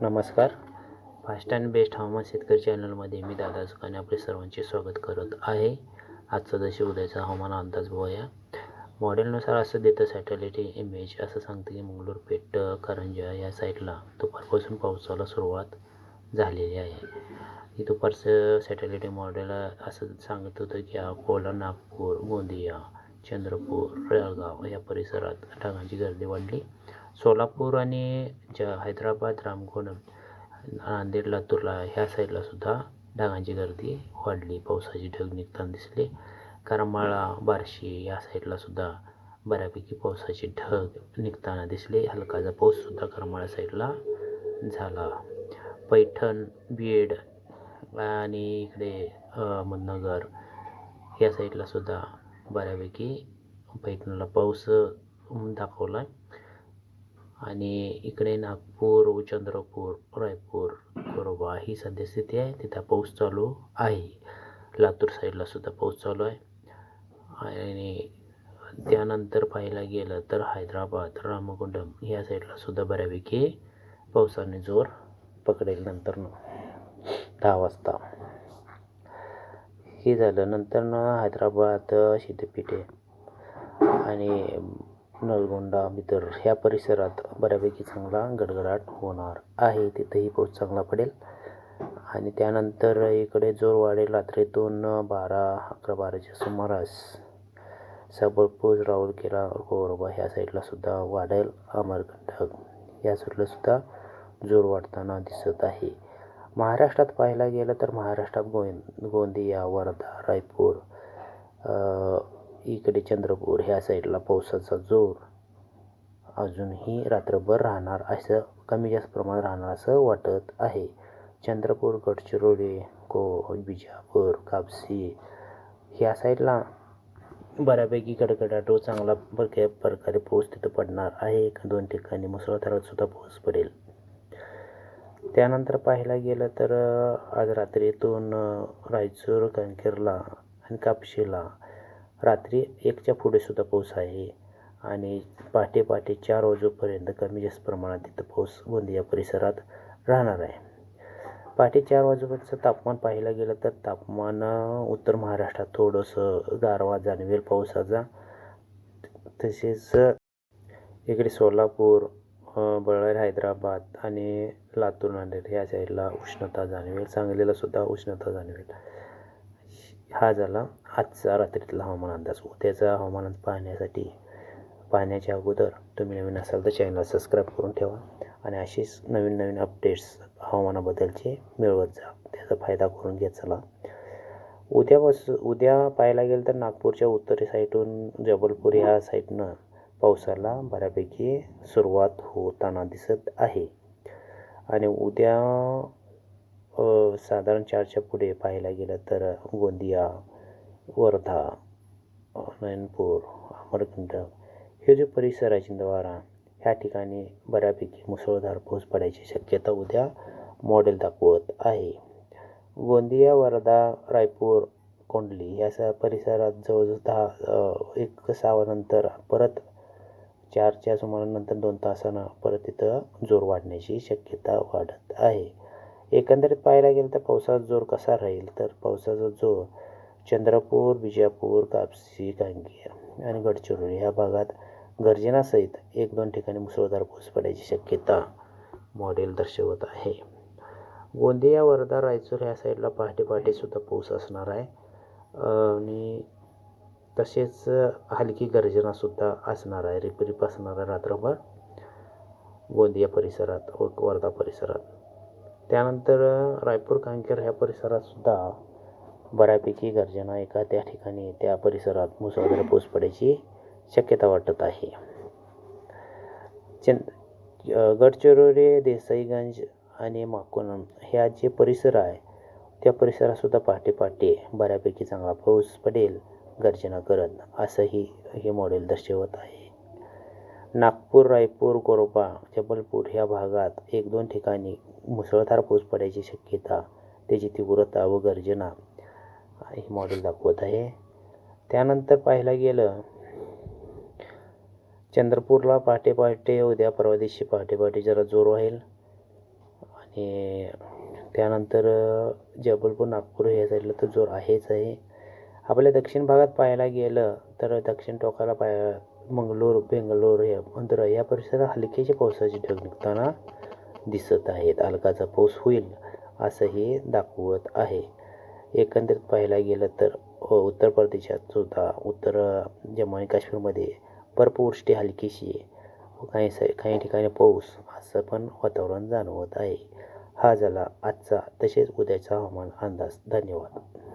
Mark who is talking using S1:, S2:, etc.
S1: नमस्कार. Fast and best हवामान शेतकरी चॅनलमध्ये मी दादा सुखाने आपले सर्वांचे स्वागत करत आहे. आजचा जसे उद्याचा हवामान अंदाज बघूया. मॉडेलनुसार असं देतं सॅटेलाइट इमेज असं सांगतं की मंगळूर पेठ करंजा या साईडला दुपारपासून पावसाला सुरुवात झालेली आहे. ही दुपारचं सॅटेलाइट मॉडेल असं सांगत होतं की अकोला नागपूर गोंदिया चंद्रपूर जळगाव या परिसरात ढगांची गर्दी वाढली. सोलापूर आणि ज हैदराबाद रामकोणम नांदेड लातूरला ह्या साईडला सुद्धा ढगांची गर्दी वाढली. पावसाची ढग निघताना दिसले. करमाळा बार्शी या साईडला सुद्धा बऱ्यापैकी पावसाचे ढग निघताना दिसले. हलकाचा पाऊससुद्धा करमाळा साईडला झाला. पैठण बीड आणि इकडे अहमदनगर या साईडला सुद्धा बऱ्यापैकी पैठणला पाऊस दाखवला आणि इकडे नागपूर चंद्रपूर रायपूर कोरोबा ही सद्यस्थिती आहे. तिथं पाऊस चालू आहे. लातूर साईडला सुद्धा पाऊस चालू आहे. आणि त्यानंतर पाहायला गेलं तर हैदराबाद रामकुंडम या साईडला सुद्धा बऱ्यापैकी पावसाने जोर पकडेल नंतर दहा वाजता. हे झालं नंतर हैदराबाद सिद्धपीठे आणि नलगोंडा बिदर ह्या परिसरात बऱ्यापैकी चांगला गडगडाट होणार आहे. तिथेही पाऊस चांगला पडेल. आणि त्यानंतर इकडे जोर वाढेल रात्रीतून बारा अकरा बाराच्या सुमारास सबलपूर राऊरकेला कोरोबा ह्या साईडला सुद्धा वाढेल अमरकंटक. या साईडला सुद्धा जोर वाढताना दिसत आहे. महाराष्ट्रात पाहायला गेलं तर महाराष्ट्रात गोंद गोंदिया वर्धा रायपूर इकडे चंद्रपूर ह्या साईडला पावसाचा जोर. अजूनही रात्रभर राहणार असं कमी जास्त प्रमाणात राहणार असं वाटत आहे. चंद्रपूर गडचिरोली को बिजापूर कापसी ह्या साईडला बऱ्यापैकी कडकडाट व चांगला प्रकारे प्रकारे पाऊस तिथं पडणार आहे. एक दोन ठिकाणी मुसळधारात सुद्धा पाऊस पडेल. त्यानंतर पाहायला गेलं तर आज रात्रीतून रायचूर कणकेरला आणि कापशीला रात्री एकच्या पुढे सुद्धा पाऊस आहे. आणि पहाटे पहाटे चार वाजूपर्यंत कमी जास्त प्रमाणात तिथं पाऊस गोंदिया परिसरात राहणार आहे. पहाटे चार वाजेपर्यंतचं तापमान पाहायला गेलं तर तापमान उत्तर महाराष्ट्रात थोडंसं गारवा जाणवेल पावसाचा. तसेच इकडे सोलापूर बळारी हैदराबाद आणि लातूर नांदेड या साईडला उष्णता जाणवेल. सांगलीला सुद्धा उष्णता जाणवेल. हा झाला आजचा रात्रीतला हवामान अंदाज उद्याचा हवामान पाहण्यासाठी पाहण्याच्या अगोदर तुम्ही नवीन असाल तर चॅनलला सबस्क्राईब करून ठेवा आणि अशीच नवीन नवीन अपडेट्स हवामानाबद्दलचे मिळवत जा. त्याचा फायदा करून घेत चला. उद्यापासून उद्या पाहायला गेलं तर नागपूरच्या उत्तरे साईडून जबलपूर ह्या साईडनं पावसाला बऱ्यापैकी सुरुवात होताना दिसत आहे. आणि उद्या साधारण चारच्या पुढे पाहायला गेलं तर गोंदिया वर्धा नयनपूर अमरकंटक हे जे परिसर आहे चिंदवारा ह्या ठिकाणी बऱ्यापैकी मुसळधार पाऊस पडायची शक्यता उद्या मॉडेल दाखवत आहे. गोंदिया वर्धा रायपूर कोंडली या स परिसरात जवळजवळ दहा एक सावानंतर परत चारच्या सुमारानंतर दोन तासानं परत तिथं जोर वाढण्याची शक्यता वाढत आहे. एकंदरीत पाहायला गेलं तर पावसाचा जोर कसा राहील? तर पावसाचा जोर चंद्रपूर बिजापूर कापसी कांगिया आणि गडचिरोली ह्या भागात गर्जनासहित एक दोन ठिकाणी मुसळधार पाऊस पडायची शक्यता मॉडेल दर्शवत आहे. गोंदिया वर्धा रायचूर ह्या साईडला पहाटे पहाटेसुद्धा पाऊस असणार आहे. आणि तसेच हलकी गर्जनासुद्धा असणार आहे. रिपरिप असणार आहे रात्रभर. गोंदिया परिसरात व वर्धा परिसरात. त्यानंतर रायपूर कांकेर ह्या परिसरातसुद्धा बऱ्यापैकी गर्जना एका त्या ठिकाणी त्या परिसरात मुसळधार पाऊस पडायची शक्यता वाटत आहे. चंद गडचिरोली देसाईगंज आणि माकोनम ह्या जे परिसर आहे त्या परिसरातसुद्धा पहाटे पहाटे बऱ्यापैकी चांगला पाऊस पडेल गर्जना करत असंही हे मॉडेल दर्शवत आहे. नागपूर रायपूर कोरोपा जबलपूर ह्या भागात एक दोन ठिकाणी मुसळधार पाऊस पडायची शक्यता त्याची तीव्रता व गर्जना हे मॉडेल दाखवत आहे. त्यानंतर पाहायला गेलं चंद्रपूरला पहाटे पहाटे उद्या परवा दिवशी पहाटे पहाटे जरा जोर राहील आणि त्यानंतर जबलपूर नागपूर हे साईडला तर जोर आहेच आहे. आपल्या दक्षिण भागात पाहायला गेलं तर दक्षिण टोकाला पाय मंगलोर बेंगलोर या मंत्र या परिसरात हलकेचे पावसाचे ढग निघताना दिसत आहेत. हलकाचा पाऊस होईल असंही दाखवत आहे. एकंदरीत पाहायला गेलं तर उत्तर प्रदेशात सुद्धा उत्तर जम्मू आणि काश्मीरमध्ये बर्फवृष्टी हलकीशी काही स काही ठिकाणी पाऊस असं पण वातावरण जाणवत आहे. हा झाला आजचा तसेच उद्याचा हवामान अंदाज. धन्यवाद.